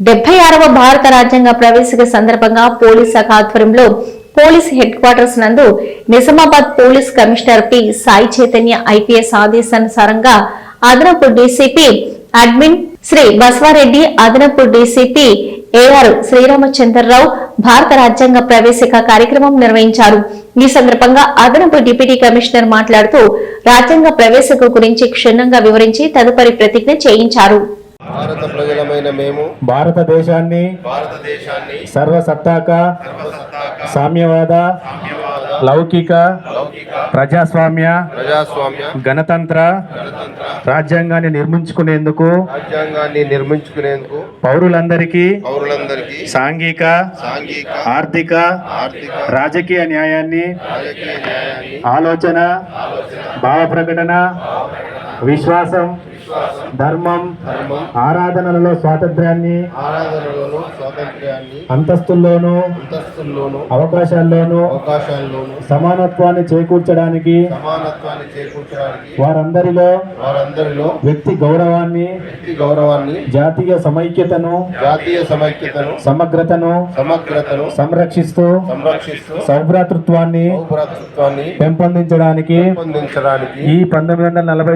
డెబ్బై ఆరవ భారత రాజ్యాంగ ప్రవేశిక సందర్భంగా పోలీస్ శాఖ ఆధ్వర్యంలో పోలీస్ హెడ్ క్వార్టర్స్ నందు Nizamabad police commissioner P. Sai Chaitanya IPS ఆదేశానుసారంగా అదనపు డీసీపీ అడ్మిన్ శ్రీ బసవారెడ్డి అదనపు డీసీపీ ఏఆర్ శ్రీరామచంద్రరావు భారత రాజ్యాంగ ప్రవేశిక కార్యక్రమం నిర్వహించారు. ఈ సందర్భంగా అదనపు డిప్యూటీ కమిషనర్ మాట్లాడుతూ రాజ్యాంగ ప్రవేశిక గురించి క్షుణ్ణంగా వివరించి తదుపరి ప్రతిజ్ఞ చేయించారు. భారత మేము భారతదేశాన్ని భారతదేశాన్ని సర్వసత్తాక సామ్యవాద లౌకిక ప్రజాస్వామ్య ప్రజాస్వామ్య గణతంత్ర రాజ్యాంగాన్ని నిర్మించుకునేందుకు రాజ్యాంగాన్ని నిర్మించుకునేందుకు పౌరులందరికీ పౌరులందరికీ సాంఘిక సాంఘిక ఆర్థిక ఆర్థిక రాజకీయ న్యాయాన్ని రాజకీయ న్యాయాన్ని ఆలోచన భావ ప్రకటన విశ్వాసం ధర్మం ఆరాధనలలో స్వాతంత్ర్యాన్ని అంతస్తుల్లోనూ అవకాశాల్లోనూ అవకాశాల్లోను సమానత్వాన్ని చేకూర్చడానికి సమానత్వాన్ని చేకూర్చడానికి వారందరిలో వారందరిలో వ్యక్తి గౌరవాన్ని గౌరవాన్ని జాతీయ సమైక్యతను జాతీయ సమైక్యతను సమగ్రతను సమగ్రతను సంరక్షిస్తూ సంరక్షిస్తూ సౌభ్రాతృత్వాన్ని పెంపొందించడానికి ఈ పంతొమ్మిది వందల నలభై